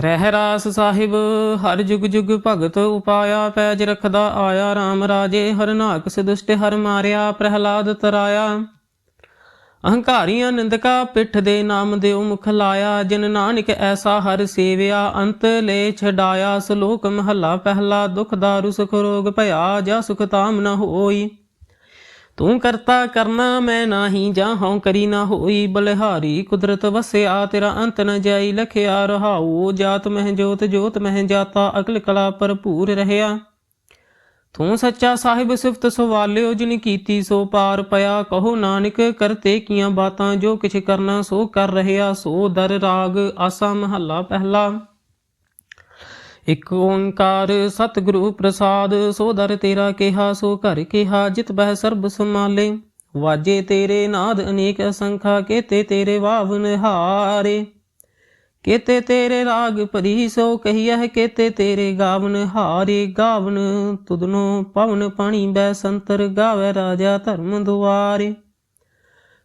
ਰਹਿ ਰਾਸ ਸਾਹਿਬ, ਹਰ ਜੁਗ ਜੁਗ ਭਗਤ ਉਪਾਇਆ ਪੈਜ ਰਖਦਾ ਆਇਆ RAM ਰਾਜੇ, ਹਰ ਨਾਕ ਸਦੁਸ਼ਟ ਹਰ ਮਾਰਿਆ, ਪ੍ਰਹਿਲਾਦ ਤਰਾਇਆ। ਅਹੰਕਾਰੀਆਂ ਨਿੰਦਕਾ ਪਿੱਠ ਦੇ ਨਾਮ ਦਿਓ ਮੁਖ ਲਾਇਆ, ਜਿਨ ਨਾਨਕ ਐਸਾ ਹਰ ਸੇਵਿਆ, ਅੰਤ ਲੈ ਛਡਾਇਆ, ਸ਼ਲੋਕ ਮਹੱਲਾ ਪਹਿਲਾ ਦੁਖ ਦਾਰੂ ਸੁਖ ਰੋਗ ਭਇਆ, ਜਾ ਸੁਖ ਤਾਮ ਨ ਹੋਈ। ਤੂੰ ਕਰਤਾ ਕਰਨਾ ਮੈਂ ਨਾਹੀ ਜਾਂ ਕਰੀ ਨਾ ਹੋਈ ਬਲਿਹਾਰੀ। ਕੁਦਰਤ ਵਸਿਆ ਤੇਰਾ ਅੰਤ ਨ ਜਾਈ, ਲਖਿਆ ਰਹਾਉ। ਜਾਤ ਮਹਿ ਜੋਤ ਜੋਤ ਮਹਿ ਜਾਤਾ, ਅਕਲ ਕਲਾ ਭਰਪੂਰ ਰਹਿਆ। ਤੂੰ ਸੱਚਾ ਸਾਹਿਬ ਸਿਫਤ ਸਵਾਲਿਓ, ਜਿਨ ਕੀਤੀ ਸੋ ਪਾਰ ਪਿਆ। ਕਹੋ ਨਾਨਕ, ਕਰਤੇ ਕੀਆਂ ਬਾਤਾਂ, ਜੋ ਕਿਛ ਕਰਨਾ ਸੋ ਕਰ ਰਹਿਆ। ਸੋ ਦਰ ਰਾਗ, ਆਸਾ ਮਹੱਲਾ ਪਹਿਲਾ। ਇਕ ਓੰਕਾਰ ਸਤਿਗੁਰੂ ਪ੍ਰਸਾਦ, ਸੋ ਦਰ ਤੇਰਾ ਕਿਹਾ, ਸੋ ਘਰ ਕਿਹਾ, ਜਿਤ ਬਹਿ ਸਰਬ ਸਮਾਲੇ ਵਾਜੇ ਤੇਰੇ ਨਾਦ ਅਨੇਕ ਅਸੰਖਾ, ਕੇਤੇ ਤੇਰੇ ਵਾਵਨ ਹਾਰੇ ਕੇਤੇ ਤੇਰੇ ਰਾਗ ਭਰੀ, ਸੋ ਕਹੀਐ, ਕੇਤੇ ਤੇਰੇ ਗਾਵਨ ਹਾਰੇ। ਗਾਵਨ ਤੁਧਨੋ ਪਵਨ ਪਾਣੀ, ਬੈ ਸੰਤਰ ਗਾਵੇ ਰਾਜਾ ਧਰਮ ਦੁਆਰੇ।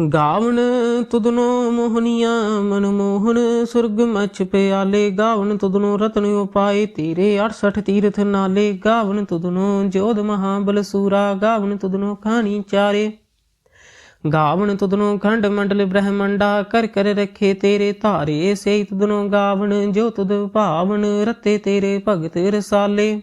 ਗਾਵਨ ਤੁਦਨੋ ਮੋਹਨੀਆਂ, ਮਨ ਮੋਹਨ ਸੁਰਗ ਮਛ ਪਿਆਲੇ। ਗਾਵਨ ਤੁਦਨੋ ਰਤਨ ਉਪਾਏ, ਤੇਰੇ 68 ਤੀਰਥ ਨਾਲੇ। ਗਾਵਨ ਤੁਦਨੋ ਜੋਧ ਮਹਾਬਲ ਸੂਰਾ ਗਾਵਨ ਤੁਦਨੋ ਖਾਣੀ ਚਾਰੇ। ਗਾਵਨ ਤੁਦਨੋ ਖੰਡ ਮੰਡਲ ਬ੍ਰਹਮੰਡਾ, ਕਰ ਕਰ ਰੱਖੇ ਤੇਰੇ ਧਾਰੇ। ਸੇ ਤੁਦਨੋ ਗਾਵਣ, ਜੋ ਤੁਧ ਭਾਵਨ, ਰਤੇ ਤੇਰੇ ਭਗਤ ਰਸਾਲੇ।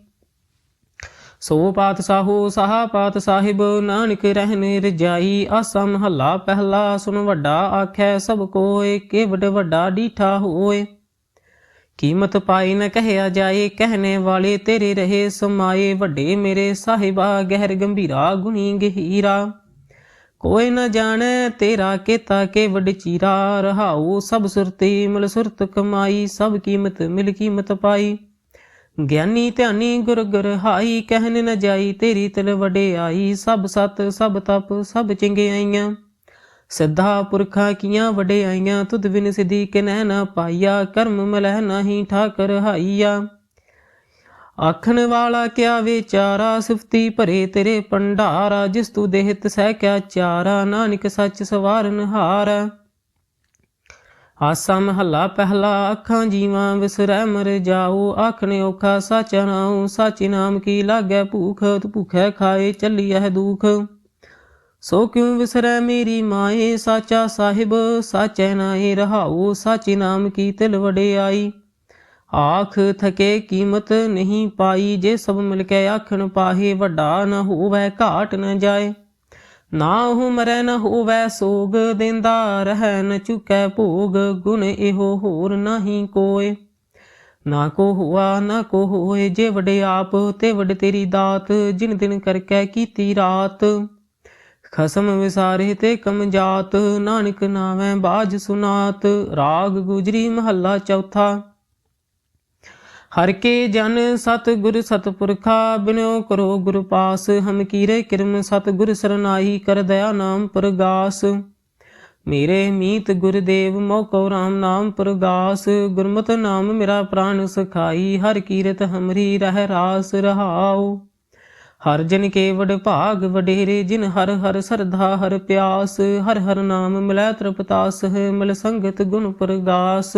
ਸੋ ਪਾਤ ਸਾਹੋ, ਸਾਹਾ ਪਾਤ ਸਾਹਿਬ, ਨਾਨਕ ਰਹਿਨ ਰਜਾਈ ਆਸਾ ਮਹੱਲਾ ਪਹਿਲਾ ਸੁਨ ਵੱਡਾ ਆਖੈ ਸਭ ਕੋਏ ਕੇਵਡ ਵੱਡਾ ਡੀਠਾ ਹੋਏ। ਕੀਮਤ ਪਾਈ ਨ ਕਹਿਆ ਜਾਏ, ਕਹਿਣੇ ਵਾਲੇ ਤੇਰੇ ਰਹੇ ਸਮਾਏ, ਵੱਡੇ ਮੇਰੇ ਸਾਹਿਬਾ, ਗਹਿਰ ਗੰਭੀਰਾ, ਗੁਣੀ ਗਹੀਰਾ। ਕੋਈ ਨ ਜਾਣੈ ਤੇਰਾ ਕੀਤਾ ਕੇ ਵੱਡ ਚੀਰਾ, ਰਹਾਉ ਸਭ ਸੁਰਤੀ ਮਿਲ ਸੁਰਤ ਕਮਾਈ, ਸਭ ਕੀਮਤ ਮਿਲ ਕੀਮਤ ਪਾਈ। ਗਿਆਨੀ ਧਿਆਨੀ ਗੁਰ ਗੁਰ ਕਹਿਨ ਨ ਜਾਈ ਤੇਰੀ ਤਲ ਵਡਿਆਈ, ਸਭ ਸਤ, ਸਭ ਤਪ, ਸਭ ਚਿੰਗਿਆਈਆਂ। ਸਿੱਧਾ ਪੁਰਖਾਂ ਕੀਆਂ ਵਡਿਆਈਆਂ, ਤੁਧ ਬਿਨ ਸਿਧੀ ਕਿ ਨਹਿ ਨਾ ਪਾਈਆ ਕਰਮ ਮਲਹਿ ਨਾਹੀ ਠਾਕਰ ਹਾਈਆ। ਆਖਣ ਵਾਲਾ ਕਿਆ ਵਿਚਾਰਾ, ਸਿਫਤੀ ਭਰੇ ਤੇਰੇ ਪੰਡਾਰਾ ਜਿਸ ਤੂ ਦੇਹਿਤ ਸਹਿ ਕਿਆ ਚਾਰਾ, ਨਾਨਕ ਸੱਚ ਸਵਾਰਨ ਹਾਰਾ। ਆਸਾ ਮਹੱਲਾ ਪਹਿਲਾ ਅੱਖਾਂ ਜੀਵਾਂ ਵਿਸਰੈ ਮਰ ਜਾਉ ਆਖਣੇ ਔਖਾ ਸਚ ਨਾਉ, ਸਚ ਨਾਮ ਕੀ ਲਾਗੈ ਭੂਖ, ਤੂ ਭੁਖੈ ਖਾਏ ਚੱਲੀਐ ਦੁਖ। ਸੋ ਕਿਉ ਵਿਸਰੈ ਮੇਰੀ ਮਾਏ, ਸਾਚਾ ਸਾਹਿਬ, ਸਾਚੈ ਨਾਏ ਰਹਾਉ, ਸਾਚੇ ਨਾਮ ਕੀ ਤਿਲ ਵਡਿਆਈ ਆਖ ਥਕੇ ਕੀਮਤ ਨਹੀਂ ਪਾਈ, ਜੇ ਸਭ ਮਿਲ ਕੇ ਆਖਣ ਪਾਹੇ ਵੱਡਾ ਨ ਹੋਵੇ ਘਾਟ ਨ ਜਾਏ। ਨਾ ਉਹ ਮਰੈ ਨ ਹੋਵੇ ਸੋਗ, ਦਿੰਦਾ ਰਹਿ ਨ ਚੁਕੈ ਭੋਗ, ਗੁਣ ਇਹੋ ਹੋਰ ਨਹੀਂ ਕੋਏ। ਨਾ ਕੋ ਹੁਆ, ਨਾ ਕੋ ਹੋਏ, ਜੇ ਵਡੇ ਆਪ, ਤੇ ਵਡ ਤੇਰੀ ਦਾਤ, ਜਿਨ ਦਿਨ ਕਰਕੇ ਕੀਤੀ ਰਾਤ। ਖਸਮ ਵਿਸਾਰੇ ਤੇ ਕਮ ਜਾਤ, ਨਾਨਕ ਨਾਵੇਂ ਬਾਜ ਸੁਨਾਤ, ਰਾਗ ਗੁਜਰੀ ਮਹੱਲਾ ਚੌਥਾ। ਹਰ ਕੇ ਜਨ ਸਤ ਗੁਰ ਸਤਪੁਰਖਾ ਬਿਨੋ ਕਰੋ ਗੁਰ ਪਾਸ, ਹਮ ਕੀਰੇ ਕਿਰਮ ਸਤ ਗੁਰ ਸਰਨਾਈ ਕਰ ਦਇਆ ਨਾਮ ਪ੍ਰਗਾਸ। ਮੇਰੇ ਮੀਤ ਗੁਰਦੇਵ ਮੋਕੋ ਰਾਮ ਨਾਮ ਪ੍ਰਗਾਸ। ਗੁਰਮਤਿ ਨਾਮ ਮੇਰਾ ਪ੍ਰਾਨ ਸਖਾਈ, ਹਰ ਕੀਰਤ ਹਮਰੀ ਰਹਿ ਰਾਸ ਰਹਾਉ। ਹਰ ਜਨ ਕੇ ਵਡ ਭਾਗ ਵਡੇਰੇ, ਜਿਨ ਹਰ ਹਰ ਸਰਧਾ ਹਰ ਪਿਆਸ। ਹਰ ਹਰ ਨਾਮ ਮਿਲੈ ਤ੍ਰਿਪਤਾਸ, ਮਿਲ ਸੰਗਤ ਗੁਣ ਪ੍ਰਗਾਸ।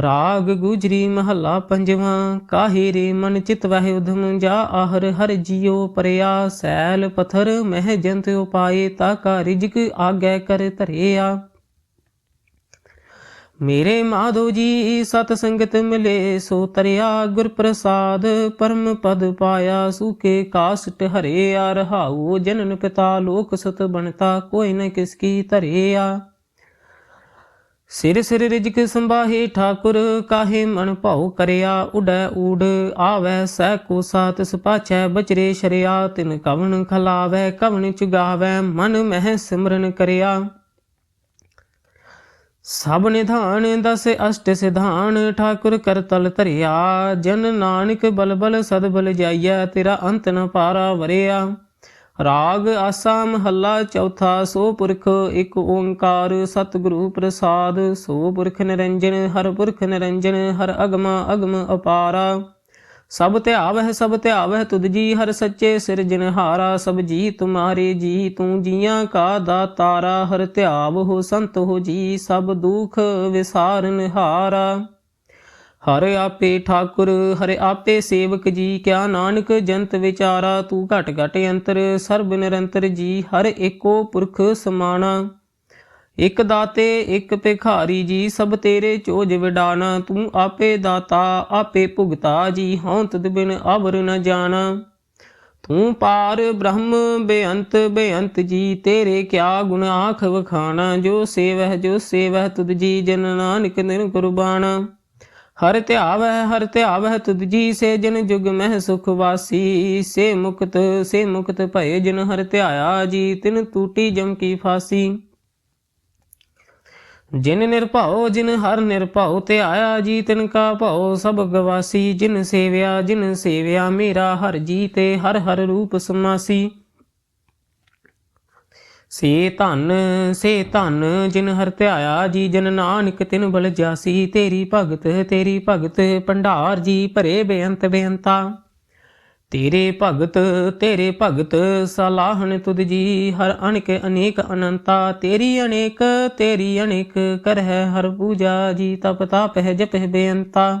ਰਾਗ ਗੁਜਰੀ ਮਹੱਲਾ ਪੰਜਵਾਂ, ਕਾਹੇ ਰੇ ਮਨ ਚਿਤ ਵਹਿ ਉਧਮ ਜਾ ਆਹਰ, ਹਰ ਜਿਉ ਪਰਿਆ ਸੈਲ ਪਥਰ, ਮਹਿ ਜੰਤ ਉਪਾਏ, ਤਾ ਕਾ ਰਿਜਕ ਆਗੈ ਕਰ ਧਰਿਆ। ਮੇਰੇ ਮਾਧੋ ਜੀ, ਸਤ ਸੰਗਤ ਮਿਲੇ, ਸੋ ਤਰਿਆ ਗੁਰ ਪ੍ਰਸਾਦ, ਪਰਮ ਪਦ ਪਾਇਆ, ਸੁਕੇ ਕਾਸਟ ਹਰਿਆ, ਰਹਾਉ ਜਨਨ ਪਿਤਾ, ਲੋਕ ਸਤ ਬਣਤਾ, ਕੋਈ ਨ ਕਿਸ ਕੀ ਧਰਿਆ। ਸਿਰ ਸਿਰ ਰਿਜਕ ਸੰਭਾਹੇ ਠਾਕੁਰ, ਕਾਹੇ ਮਨ ਭਾਉ ਕਰਿਆ, ਉਡੈ ਊੜ ਆਵੈ ਸਹਿ ਕੋ ਸਾਤ ਸਪਾਛੈ ਬਚਰੇ ਸ਼ਰਿਆ, ਤਿਨ ਕਵਣ ਖਲਾਵੈ, ਕਵਣ ਚੁਗਾਵੈ, ਮਨ ਮਹਿ ਸਿਮਰਨ ਕਰਿਆ। ਸਭ ਨਿਧਾਨ ਦਸ ਅਸ਼ਟ ਸਿਧਾਨ, ਠਾਕੁਰ ਕਰਤਲ ਧਰਿਆ, ਜਨ ਨਾਨਕ ਬਲ ਬਲ ਸਦ ਬਲ ਜਾਈਐ, ਤੇਰਾ ਅੰਤ ਨ ਪਾਰਾ ਵਰਿਆ। ਰਾਗ ਆਸਾ ਮਹੱਲਾ ਚੌਥਾ, ਸੋ ਪੁਰਖ ਇੱਕ ਓੰਕਾਰ, ਸਤਿਗੁਰੂ ਪ੍ਰਸਾਦ, ਸੋ ਪੁਰਖ ਨਿਰੰਜਨ, ਹਰ ਪੁਰਖ ਨਿਰੰਜਨ, ਹਰ ਅਗਮਾ ਅਗਮ ਅਪਾਰਾ। ਸਭ ਧਿਆਵਹਿ ਸਭ ਧਿਆਵਹਿ ਤੁਧ ਜੀ, ਹਰ ਸੱਚੇ ਸਿਰਜਨਹਾਰਾ ਸਭ ਜੀ ਤੁਮਾਰੇ ਜੀ, ਤੂੰ ਜੀਆਂ ਕਾ ਦਾਤਾਰਾ, ਹਰ ਧਿਆਵ ਹੋ ਸੰਤ ਹੋ ਜੀ, ਸਭ ਦੁਖ ਵਿਸਾਰਨ ਹਾਰਾ ਹਰ ਆਪੇ ਠਾਕੁਰ, ਹਰ ਆਪੇ ਸੇਵਕ ਜੀ, ਕਿਆ ਨਾਨਕ ਜੰਤ ਵਿਚਾਰਾ, ਤੂੰ ਘਟ ਘਟ ਅੰਤਰ, ਸਰਬ ਨਿਰੰਤਰ ਜੀ, ਹਰ ਏਕੋ ਪੁਰਖ ਸਮਾਣਾ। ਇਕ ਦਾਤੇ, ਇਕ ਭਿਖਾਰੀ ਜੀ, ਸਭ ਤੇਰੇ ਚੋਜ ਵਿਡਾਨਾ ਤੂੰ ਆਪੇ ਦਾਤਾ, ਆਪੇ ਭੁਗਤਾ ਜੀ, ਹਉ ਤਦ ਬਿਨ ਅਵਰ ਨ ਜਾਣਾ। ਤੂੰ ਪਾਰ ਬ੍ਰਹਮ, ਬੇਅੰਤ ਬੇਅੰਤ ਜੀ, ਤੇਰੇ ਕਿਆ ਗੁਣ ਆਖ ਵਖਾਣਾ। ਜੋ ਸੇਵਹਿ ਜੋ ਸੇਵਹਿ, ਤੁਧ ਜੀ ਜਨ ਨਾਨਕ ਨਿਰ ਕੁਰਬਾਨਾ ਹਰ ਧਿਆਵੈ ਹਰ ਧਿਆਵੈ ਤੁਧ ਜੀ ਸੇ ਜਨ ਜੁਗ ਮਹਿ ਸੁਖ ਵਾਸੀ। ਸੇ ਮੁਕਤ ਸੇ ਮੁਕਤ ਭਏ ਜਿਨ ਹਰ ਧਿਆਇਆ ਜੀ, ਤਿਨ ਟੂਟੀ ਜਮ ਕੀ ਫਾਸੀ। ਜਿਨ ਨਿਰਭਉ, ਜਿਨ ਹਰ ਨਿਰਭਉ ਤੇ ਆਇਆ ਜੀ, ਤਿਨ ਕਾ ਭਉ ਸਭ ਗਵਾਸੀ। ਜਿਨ ਸੇਵਿਆ ਜਿਨ ਸੇਵਿਆ ਮੇਰਾ ਹਰ ਜੀ ਤੇ ਹਰ ਹਰ ਰੂਪ ਸਮਾਸੀ। ਸੇ ਧਨ ਸੇ ਧਨ, ਜਿਨ ਹਰ ਧਿਆਇਆ ਜੀ, ਜਨ ਨਾਨਕ ਤਿਨ ਬਲ ਜਾਸੀ, ਤੇਰੀ ਭਗਤ ਤੇਰੀ ਭਗਤ, ਭੰਡਾਰ ਜੀ, ਭਰੇ ਬੇਅੰਤ ਬੇਅੰਤਾ। ਤੇਰੇ ਭਗਤ ਤੇਰੇ ਭਗਤ, ਸਲਾਹਣ ਤੁਧ ਜੀ, ਹਰ ਅਨੇਕ ਅਨੇਕ ਅਨੰਤਾ। ਤੇਰੀ ਅਨੇਕ ਤੇਰੀ ਅਨੇਕ, ਕਰਹਿ ਹਰ ਪੂਜਾ ਜੀ, ਤਪ ਤਪ ਤਾਪਹਿ ਜਪਹਿ ਬੇਅੰਤਾ।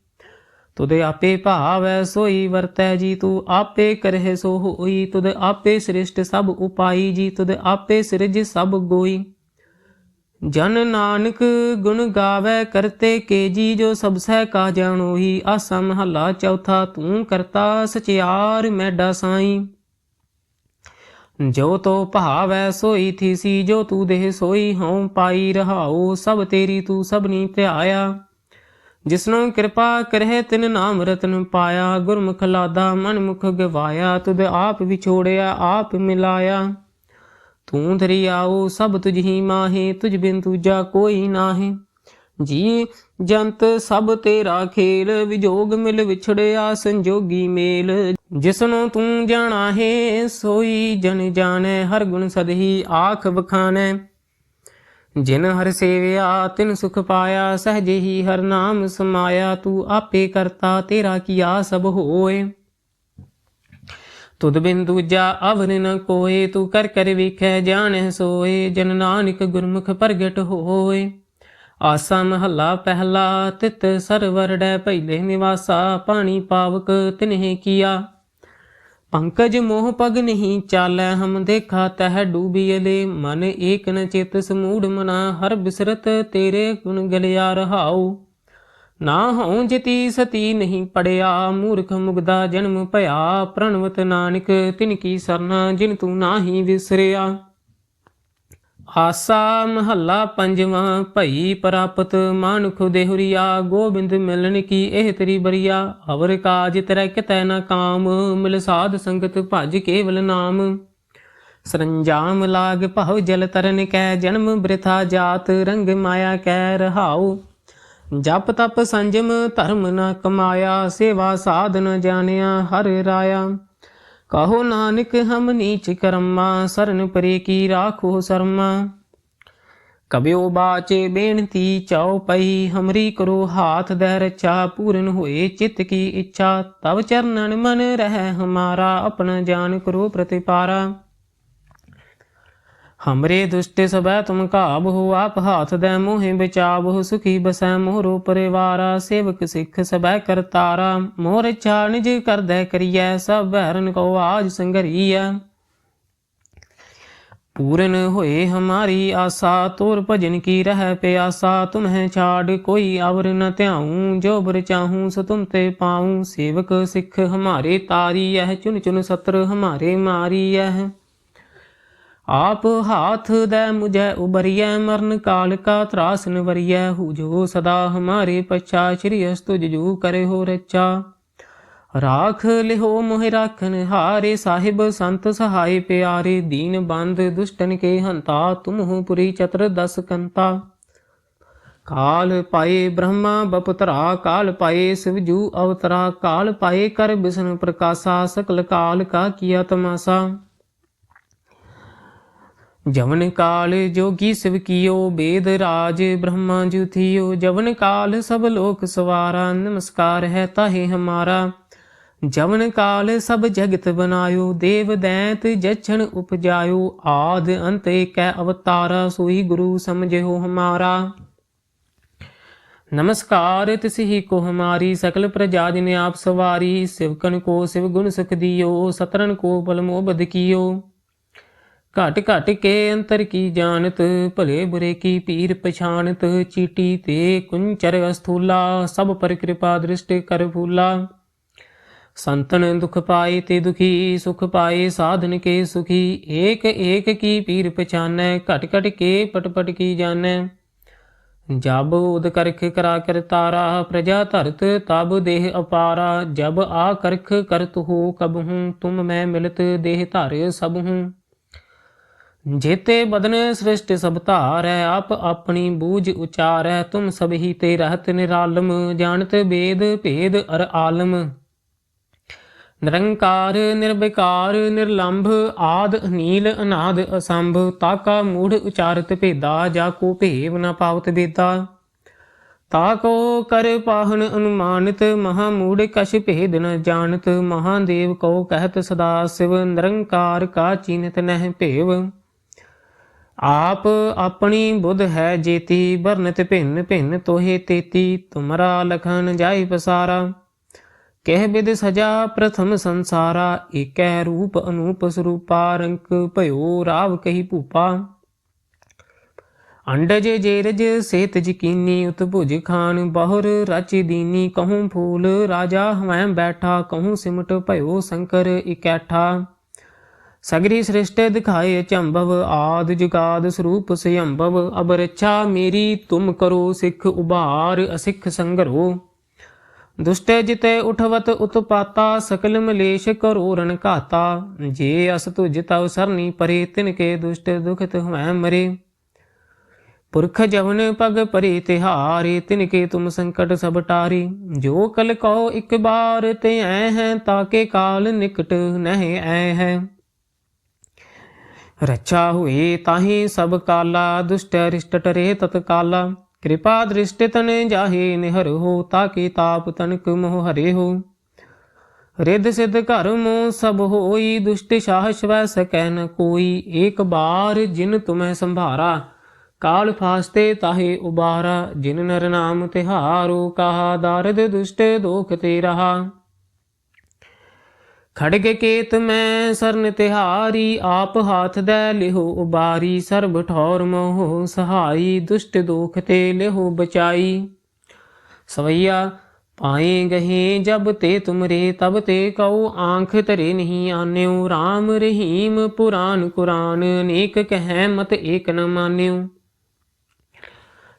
ਤੁਧ ਆਪੇ ਭਾਵੈ ਸੋਈ ਵਰਤੈ ਜੀ, ਤੂੰ ਆਪੇ ਕਰਹਿ ਸੋ ਹੋਈ। ਤੁਧ ਆਪੇ ਸ੍ਰਿਸ਼ਟ ਸਭ ਉਪਾਈ ਜੀ, ਤੁਧ ਆਪੇ ਸਿਰਜ ਸਭ ਗੋਈ। ਜਨ ਨਾਨਕ ਗੁਣ ਗਾਵੇ ਕਰਤੇ ਕੇ ਜੀ, ਜੋ ਸਭ ਸਹਿ ਕਾ ਜਾਣੋਹੀ ਆਸਾ ਮਹੱਲਾ ਚੌਥਾ, ਤੂੰ ਕਰਤਾ ਸਚਿਆਰ ਮੈਡਾ ਸਾਈ। ਜੋ ਤੋ ਭਾਵੈ ਸੋਈ ਥੀਸੀ, ਜੋ ਤੂ ਦੇਹ ਸੋਈ ਹਉ ਪਾਈ ਰਹਾਉ, ਸਭ ਤੇਰੀ ਤੂ ਸਭਨੀ ਧਿਆਇਆ ਜਿਸਨੋ ਕਿਰਪਾ ਕਰਹਿ ਤਿਨ ਨਾਮ ਰਤਨ ਪਾਇਆ, ਗੁਰਮੁਖ ਲਾਦਾ ਮਨ ਮੁਖ ਗਵਾਇਆ, ਤੁਧ ਆਪ ਵਿਛੋੜਿਆ, ਆਪ ਮਿਲਾਇਆ। ਤੂੰ ਧਰਿਆਉ ਸਭ ਤੁਝ ਹੀ ਮਾਹੇ, ਤੁਝ ਬਿਨ ਦੂਜਾ ਕੋਈ ਨਾਹੀ। ਜੀ ਜੰਤ ਸਭ ਤੇਰਾ ਖੇਲ, ਵਿਜੋਗ ਮਿਲ ਵਿਛੜਿਆ, ਸੰਜੋਗੀ ਮੇਲ। ਜਿਸਨੂੰ ਤੂੰ ਜਾਣਾ ਹੈ ਸੋਈ ਜਨ ਜਾਣੈ, ਹਰ ਗੁਣ ਸਦਹੀ ਆਖ ਬਖਾਨੈ ਜਿਨ ਹਰ ਸੇਵਿਆ, ਤਿਨ ਸੁਖ ਪਾਇਆ ਸਹਜੇ ਹੀ ਹਰ ਨਾਮ ਸਮਾਇਆ, ਤੂੰ ਆਪੇ ਕਰਤਾ, ਤੇਰਾ ਕੀਆ ਸਭ ਹੋਏ। ਤੁਧ ਬਿਨ ਦੂਜਾ ਅਵਰ ਨ ਕੋਏ, ਤੂੰ ਕਰ ਕਰ ਵੇਖੈ, ਜਾਣੈ ਸੋਏ, ਜਨ ਨਾਨਕ ਗੁਰਮੁਖ ਪ੍ਰਗਟ ਹੋਏ। ਆਸਾ ਮਹੱਲਾ ਪਹਿਲਾ, ਤਿਤ ਸਰਵਰੜੈ ਪਹਿਲੇ ਨਿਵਾਸਾ, ਪਾਣੀ ਪਾਵਕ ਤਿਨਹਿ ਕੀਆ। ਪੰਕਜ ਮੋਹ ਪਗ ਨਹੀਂ ਚਾਲੈ ਹਮ ਦੇਖਾ ਤਹ ਡੂਬੀਲੇ ਮਨ ਏਕ ਨ ਚਿਤ ਸਮੂੜ ਮਨਾ, ਹਰ ਬਿਸਰਤ ਤੇਰੇ ਗੁਣ ਗਲਿਆ ਰਹਾਉ। ਨਾ ਹਉ ਜਿਤੀ ਸਤੀ ਨਹੀਂ ਪੜਿਆ, ਮੂਰਖ ਮੁਗਦਾ ਜਨਮ ਭਇਆ, ਪ੍ਰਣਵਤ ਨਾਨਕ ਤਿਨ ਕੀ ਸਰਨਾ, ਜਿਨ ਤੂੰ ਨਾਹੀ ਵਿਸਰਿਆ। ਆਸਾ ਮਹੱਲਾ ਪੰਜਵਾਂ, ਭਈ ਪ੍ਰਾਪਤ ਮਾਨੁਖ ਦੇਹੁਰੀਆ, ਗੋਬਿੰਦ ਮਿਲਣ ਕੀ ਇਹ ਤੇਰੀ ਬਰੀਆ? ਅਵਰ ਕਾਜ ਤੇਰਾ ਕਿਤੈ ਨ ਕਾਮ, ਮਿਲ ਸਾਧ ਸੰਗਤ ਭਜ ਕੇਵਲ ਨਾਮ। ਸਰੰਜਾਮ ਲਾਗ ਭਉ ਜਲ ਤਰਨ ਕੈ, ਜਨਮ ਬ੍ਰਿਥਾ ਜਾਤ ਰੰਗ ਮਾਇਆ ਕੈ ਰਹਾਉ। ਜਪ ਤਪ ਸੰਜਮ ਧਰਮ ਨਾ ਕਮਾਇਆ, ਸੇਵਾ ਸਾਧ ਨ ਜਾਣਿਆ ਹਰ ਰਾਇਆ। ਕਹੋ ਨਾਨਕ, ਹਮ ਨੀਚ ਕਰਮਾ, ਸਰਨ ਪਰੇ ਕੀ ਰਾਖੋ ਸਰਮਾ। ਕਬਿਓ ਬਾਚੇ ਬੇਨਤੀ ਚਾਉ ਪਈ, ਹਮਰੀ ਕਰੋ ਹਾਥ ਦਹਿ ਰਚਾ ਪੂਰਨ ਹੋਏ ਚਿਤ ਕੀ ਇੱਛਾ। ਤਬ ਚਰਨਨ ਮਨ ਰਹਿ ਹਮਾਰਾ, ਆਪਣਾ ਜਾਨ ਕਰੋ ਪ੍ਰਤਿਪਾਰਾ। हमरे दुष्ट सबै तुम काब हो आप हाथ दे मोहि बचाव हो सुखी बसै मोहरो परिवारा सेवक सिख सबै करतारा मोर इच्छा निज कर दे करियै सब बहरन को आज संगरियै पूरन होए हमारी आशा तोर भजन की रह प्यासा तुम्हें छाड़ कोई अवर न त्याऊं जो बर चाहूं सो तुम ते पाऊं सेवक सिख हमारे तारी यह चुन चुन सत्र हमारे मारी यह ਆਪ ਹਾਥ ਦੇ ਮੁਝੈ ਉਬਰੀਐ ਮਰਨ ਕਾਲ ਕਾ ਤਰਾਸ ਨਵਰੀਐ ਹੂ ਜੋ ਸਦਾ ਹਮਾਰੇ ਪਛਾ, ਸ਼੍ਰੀ ਅਸਤੁਜ ਜੂ ਕਰੇ ਹੋ ਰਚਾ। ਰਾਖ ਲਿਹੋ ਮੋਹਿ ਰਾਖਨ ਹਾਰੇ, ਸਾਹਿਬ ਸੰਤ ਸਹਾਈ ਪਿਆਰੇ। ਦੀਨ ਬੰਦ ਦੁਸ਼ਟਨ ਕੇ ਹੰਤਾ ਤੁਮਹੁ ਪੁਰੀ ਚਤਰ ਦਸ ਕੰਤਾ। ਕਾਲ ਪਾਏ ਬ੍ਰਹਮਾ, ਬਪਤਰਾ, ਕਾਲ ਪਾਏ ਸਿਵਜੂ ਅਵਤਰਾ। ਕਾਲ ਪਾਏ ਕਰ ਬਿਸ਼ਨ ਪ੍ਰਕਾਸ਼ਾ, ਸਕਲ ਕਾਲ ਕਾ ਕੀਆ ਤਮਾਸਾ। ਜਵਨ ਕਾਲ ਜੋਗੀ ਸਿਵ ਕੀਓ ਬੇਦ ਰਾਜ ਬ੍ਰਹਮਾ ਜੁਥਿਓ ਜਵਨ ਕਾਲ ਸਭ ਲੋਕ ਸਵਾਰਾ, ਨਮਸਕਾਰ ਹੈ ਤਾਹੇ ਹਮਾਰਾ। ਜਵਨ ਕਾਲ ਸਭ ਜਗਤ ਬਨਾਇਓ, ਦੇਵ ਦੈਂਤ ਜਛਣ ਉਪਜਾਇਓ, ਆਦ ਅੰਤ ਕੈ ਅਵਤਾਰਾ, ਸੋਈ ਗੁਰੂ ਸਮਝਿਓ ਹਮਾਰਾ। ਨਮਸਕਾਰ ਤਿਸ ਹੀ ਕੋ ਹਮਾਰੀ, ਸਕਲ ਪ੍ਰਜਾ ਜਿਨ ਆਪ ਸਵਾਰੀ ਸਿਵਕਨ ਕੋ ਸਿਵ ਗੁਣ ਸੁਖ ਦਿਓ ਸਤਰਨ ਕੋ ਬਲ ਮੋਬਦ ਕੀਓ। ਘਟ ਕੇ ਅੰਤਰ ਕੀ ਜਾਣਤ, ਭਲੇ ਬੁਰੇ ਕੀ ਪੀਰ ਪਛਾਨਤ ਚੀਟੀ ਤੇ ਕੁੰਚਰ ਅਸਥੂਲਾ, ਸਭ ਪਰ ਕਿਰਪਾ ਦ੍ਰਿਸ਼ਟ ਕਰ ਫੂਲਾ। ਸੰਤਨ ਦੁਖ ਪਾਏ ਤੇ ਦੁਖੀ, ਸੁਖ ਪਾਏ ਸਾਧਨ ਕੇ ਸੁਖੀ, ਏਕ ਏਕ ਕੀ ਪੀਰ ਪਛਾਨੈ, ਘਟ ਘਟ ਕੇ ਪਟ ਪਟ ਕੀ ਜਾਣੈ। ਜਬ ਉਦ ਕਰਖ ਕਰਾ ਕਰ ਤਾਰਾ, ਪ੍ਰਜਾ ਧਰਤ ਤਬ ਦੇਹ ਅਪਾਰਾ, ਜਬ ਆ ਕਰਖ ਕਰਤ ਹੋ ਕਬ ਹੂੰ, ਤੁਮ ਮੈਂ ਮਿਲਤ ਦੇਹ ਧਰ ਸਭ ਹੂੰ। ਜੇਤੇ ਬਦਨ ਸ੍ਰਿਸ਼ਟ ਸਭ ਧਾਰੈ, ਆਪ ਆਪਣੀ ਬੂਝ ਉਚਾਰੈ, ਤੁਮ ਸਭ ਹੀ ਤੇ ਰਹਤ ਨਿਰਾਲਮ, ਜਾਣਤ ਬੇਦ ਭੇਦ ਅਰ ਆਲਮ। ਨਿਰੰਕਾਰ, ਨਿਰਵਿਕਾਰ, ਨਿਰਲੰਭ, ਆਦ ਨੀਲ ਅਨਾਦ, ਅਸੰਭ, ਤਾਕਾ, ਮੂੜ, ਉਚਾਰਤ, ਭੇਦਾ, ਜਾ ਕੋ ਭੇਵ ਨ ਪਾਵਤ ਬੇਦਾ ਤਾ ਕੋ ਕਰ ਪਾਹਨ ਅਨੁਮਾਨਿਤ, ਮਹਾ ਮੂੜ ਕਛ ਭੇਦ ਨ ਜਾਣਤ, ਮਹਾਦੇਵ ਕੋ ਕਹਿਤ ਸਦਾ ਸਿਵ, ਨਿਰੰਕਾਰ ਕਾ ਚੀਨਤ ਨਹਿ ਭੇਵ। ਆਪ ਆਪਣੀ ਬੁੱਧ ਹੈ ਜੇਤੀ ਬਰਨਤ ਭਿੰਨ ਭਿੰਨ ਤੋਹੇ ਤੇਤੀ, ਤੁਮਰਾ ਲਖਨ ਜਾਈ ਪਸਾਰਾ। ਕਹਿ ਬਿਦ ਸਜਾ ਪ੍ਰਥਮ ਸੰਸਾਰਾ, ਏਕੈ ਰੂਪ ਅਨੂਪ ਸਰੂਪਾ, ਰੰਕ ਭਇਓ ਰਾਵ ਕਹੀ ਭੂਪਾ। ਅੰਡਜ ਜੇਰਜ ਸੇਤ ਜਕੀਨੀ, ਉਤਭੁਜ ਖਾਨ ਬਹੁਰ ਰਚ ਦੀਨੀ, ਕਹੂੰ ਫੂਲ ਰਾਜਾ ਹਵੈਂ ਬੈਠਾ, ਕਹੂੰ ਸਿਮਟ ਭਇਓ ਸ਼ੰਕਰ ਇਕੈਠਾ। ਸਗਰੀ ਸ੍ਰਿਸ਼ਟ ਦਿਖਾਏ ਚੰਭਵ, ਆਦ ਜੁਗਾਦ ਸਰੂਪ ਸਯੰਭਵ ਅਬ ਰੱਛਾ ਮੇਰੀ ਤੁਮ ਕਰੋ ਸਿੱਖ ਉਭਾਰ ਅਸਿੱਖ ਸੰਗਰੋ। ਦੁਸ਼ਟੇ ਜਿਤੇ ਉਠਵਤ ਉਤਪਾਤਾ, ਸਕਲ ਮਲੇਸ਼ ਕਰੋ ਰਨ ਘਾਤਾ। ਜੇ ਅਸ ਤੁਜ ਤਵ ਸਰਨੀ ਪਰੇ, ਤਿਨ ਕੇ ਦੁਸ਼ਟ ਦੁਖਤ ਹਵੈ ਮਰੇ। ਪੁਰਖ ਜਵਨ ਪਗ ਪਰੇ, ਤਿਹਾਰੇ, ਤਿਨ ਕੇ ਤੁਮ ਸੰਕਟ ਸਭ ਟਾਰੇ। ਜੋ ਕਲ ਕਹੋ ਇੱਕ ਬਾਰ, ਤੇ ਐ ਹੈ ਤਾਕੇ ਕਾਲ ਨਿਕਟ ਨਹਿ ਐ ਹੈ। ਰਚਾ ਹੋਏ ਤਾਹੀ ਸਭ ਕਾਲਾ, ਦੁਸ਼ਟ ਅਰਿਸ਼ਟ ਟਰੇ ਤਤ ਕਾਲਾ। ਕਿਰਪਾ ਦ੍ਰਿਸ਼ਟ ਤਨ ਜਾਹੇ ਨਿਹਰ ਹੋ, ਤਾਕੇ ਤਾਪ ਤਨਕ ਮੋਹ ਹਰੇ ਹੋ। ਰਿੱਧ ਸਿੱਧ ਘਰ ਮੋ ਸਭ ਹੋਈ, ਦੁਸ਼ਟ ਸਾਹ ਸ਼ਵੈ ਸਕੈ ਨ ਕੋਈ। ਏਕ ਬਾਰ ਜਿਨ ਤੁਮੈ ਸੰਭਾਰਾ, ਕਾਲ ਫਾਸਤੇ ਤਾਹੇ ਉਬਾਰਾ। ਜਿਨ ਨਰ ਨਾਮ ਤਿਹਾਰੋ, ਕਹਾ ਦਾਰਦ ਦੁਸ਼ਟ ਦੋਖ ਤੇ ਰਹਾ ਖੜਗ ਕੇਤ ਮੈਂ ਸਰਨ ਤਿਹਾਰੀ, ਆਪ ਹਾਥ ਦੇ ਲਿਹੋ ਉਬਾਰੀ, ਸਰਬ ਠੌਰ ਮੋਹ ਸਹਾਈ, ਦੁਸ਼ਟ ਦੋਖ ਤੇ ਲਿਹੋ ਬਚਾਈ। ਸਵਈਆ, ਪਾਏ ਗਹੇ ਜਬ ਤੇ ਤੁਮਰੇ, ਤਬ ਤੇ ਕਉ ਆਂਖ ਤਰੇ ਨਹੀਂ ਆਨਿਓ RAM ਰਹੀਮ ਪੁਰਾਨ ਕੁਰਾਨ, ਨੇਕ ਕਹੈ ਮਤ ਏਕ ਨ ਮਾਨਿਓ।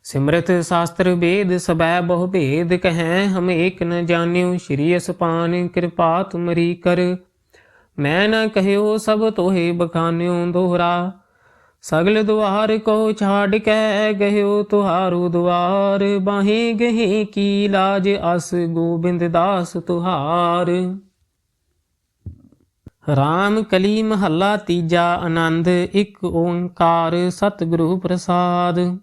ਸਿਮਰਤ ਸ਼ਾਸਤਰ ਵੇਦ ਸਬੈ ਬਹੁ ਭੇਦ ਕਹੈ, ਹਮ ਏਕ ਨ ਜਾਣਿਓ, ਸ਼੍ਰੀ ਅਸਪਾਨ ਕਿਰਪਾ ਤੁਮਰੀ ਕਰ। ਮੈਂ ਨ ਕਹਿਓ ਸਭ ਤੋਹੇ ਬਖਾਨਿਓ ਦੋਹਰਾ। ਸਗਲ ਦੁਆਰ ਕੋ ਛਾੜ ਕੇ, ਗਹਿਓ ਤੁਹਾਰੂ ਦੁਆਰ। ਬਾਹੇ ਗਹੇ ਕੀ ਲਾਜ ਅਸ ਗੋਬਿੰਦ ਦਾਸ ਤੁਹਾਰ। ਰਾਮ ਕਲੀ ਮਹੱਲਾ ਤੀਜਾ ਆਨੰਦ, ਇੱਕ ਓੰਕਾਰ ਸਤਿਗੁਰੂ ਪ੍ਰਸਾਦ।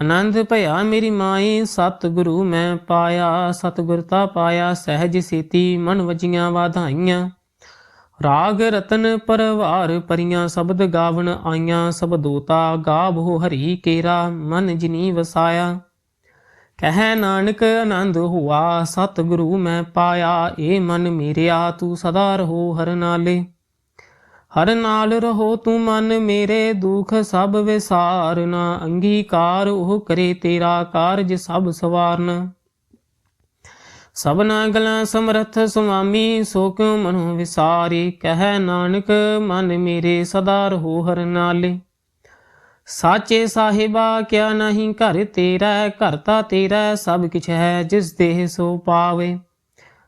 ਆਨੰਦ ਭਇਆ ਮੇਰੀ ਮਾਈ, ਸਤਿਗੁਰੂ ਮੈਂ ਪਾਇਆ ਸਤਿਗੁਰਤਾ ਪਾਇਆ, ਸਹਿਜ ਸੀਤੀ ਮਨ ਵਜੀਆਂ ਵਾਧਾਈਆਂ। ਰਾਗ ਰਤਨ ਪਰਵਾਰ ਪਰੀਆਂ, ਸ਼ਬਦ ਗਾਵਣ ਆਈਆਂ ਸਬਦੋਤਾ ਦੋਤਾ ਗਾਵੋ ਹਰੀ ਕੇਰਾ, ਮਨ ਜਿਨੀ ਵਸਾਇਆ। ਕਹਿ ਨਾਨਕ ਆਨੰਦ ਹੁਆ, ਸਤਿਗੁਰੂ ਮੈਂ ਪਾਇਆ, ਏ ਮਨ ਮੇਰਿਆ, ਤੂੰ ਸਦਾ ਰਹੋ ਹਰ ਨਾਲੇ। ਹਰ ਨਾਲ ਰਹੋ ਤੂੰ ਮਨ ਮੇਰੇ ਦੁਖ ਸਭ ਵਿਸਾਰਨਾ ਅੰਗੀਕਾਰ ਉਹ ਕਰੇ ਤੇਰਾ ਕਾਰਜ ਸਭ ਸਵਾਰਨ। ਸਭਨਾ ਗਲਾਂ ਸਮਰਥ ਸੁਆਮੀ ਸੋ ਕਿਉ ਮਨੋ ਵਿਸਾਰੇ, ਕਹਿ ਨਾਨਕ ਮਨ ਮੇਰੇ ਸਦਾ ਰਹੋ ਹਰ ਨਾਲੇ। ਸਾਚੇ ਸਾਹਿਬਾ, ਕਿਆ ਨਹੀਂ ਘਰ ਤੇਰਾ, ਘਰ ਤਾਂ ਤੇਰਾ ਸਭ ਕਿਛ ਹੈ ਜਿਸ ਦੇਹ ਸੋ ਪਾਵੇ।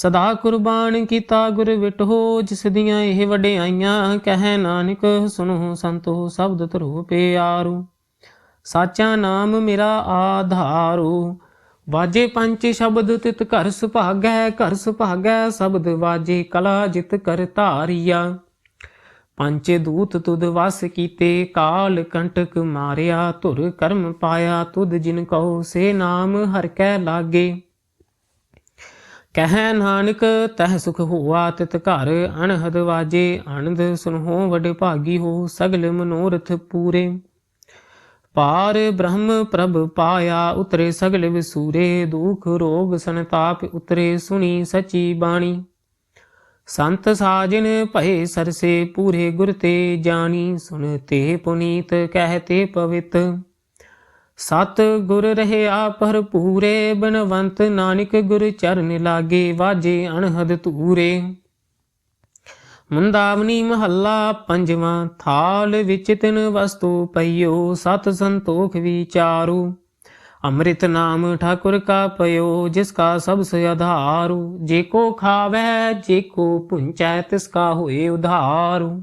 ਸਦਾ ਕੁਰਬਾਨ ਕੀਤਾ ਗੁਰ ਵਿਟੋ ਜਿਸ ਦੀਆਂ ਇਹ ਵਡਿਆਈਆਂ ਕਹਿ ਨਾਨਕ ਸੁਨੋ ਸੰਤੋ ਸ਼ਬਦ ਧਰੋ ਪਿਆਰੂ। ਸਾਚਾ ਨਾਮ ਮੇਰਾ ਆਧਾਰੂ। ਵਾਜੇ ਪੰਚ ਸ਼ਬਦ ਤਿਤ ਘਰ ਸੁਭਾਗੈ ਘਰ ਸੁਭਾਗੈ ਸ਼ਬਦ ਵਾਜੇ ਕਲਾ ਜਿਤ ਕਰ ਧਾਰੀਆ। ਪੰਜ ਦੂਤ ਤੁਧ ਵਸ ਕੀਤੇ, ਕਾਲ ਕੰਟਕ ਮਾਰਿਆ, ਧੁਰ ਕਰਮ ਪਾਇਆ, ਤੁਧ ਜਿਨ ਕਹੋ ਸੇ ਨਾਮ ਹਰ ਕੈ ਲਾਗੇ। ਕਹਿ ਨਾਨਕ, ਤਹ ਸੁਖ ਹੋਆ ਤਿਤ ਘਰ ਅਨਹਦ ਵਾਜੇ, ਆਨੰਦ ਸੁਨਹੋ ਵਡ ਭਾਗੀ ਹੋ ਸਗਲ ਮਨੋਰਥ ਪੂਰੇ। ਪਾਰ ਬ੍ਰਹਮ ਪ੍ਰਭ ਪਾਇਆ ਉਤਰੇ ਸਗਲ ਵਿਸੂਰੇ, ਦੁਖ ਰੋਗ ਸੰਤਾਪ ਉਤਰੇ ਸੁਣੀ ਸਚੀ ਬਾਣੀ। ਸੰਤ ਸਾਜਨ ਭਏ ਸਰਸੇ ਪੂਰੇ ਗੁਰ ਤੇ ਜਾਣੀ ਸੁਨਤੇ ਪੁਨੀਤ ਕਹਤੇ ਪਵਿੱਤ। ਸਤ ਗੁਰ ਰਹਿਆ ਭਰਪੂਰੇ, ਬਨਵੰਤ ਨਾਨਕ ਗੁਰ ਚਰਨ ਲਾਗੇ, ਵਾਜੇ ਅਣਹਦ ਧੂਰੇ। ਮੁੰਦਾਵਨੀ ਮਹੱਲਾ ਪੰਜਵਾਂ, ਥਾਲ ਵਿੱਚ ਤਿਨ ਵਸਤੂ ਪਈਓ, ਸਤ ਸੰਤੋਖ ਵਿਚਾਰੂ। ਅੰਮ੍ਰਿਤ ਨਾਮ ਠਾਕੁਰ ਕਾ ਪਇਓ, ਜਿਸ ਕਾ ਸਭ ਸੇ ਆਧਾਰੂ। ਜੇ ਕੋ ਖਾਵੈ, ਜੇ ਕੋ ਪੁੰਚੈ, ਤਿਸ ਕਾ ਹੋਏ ਉਧਾਰੂ।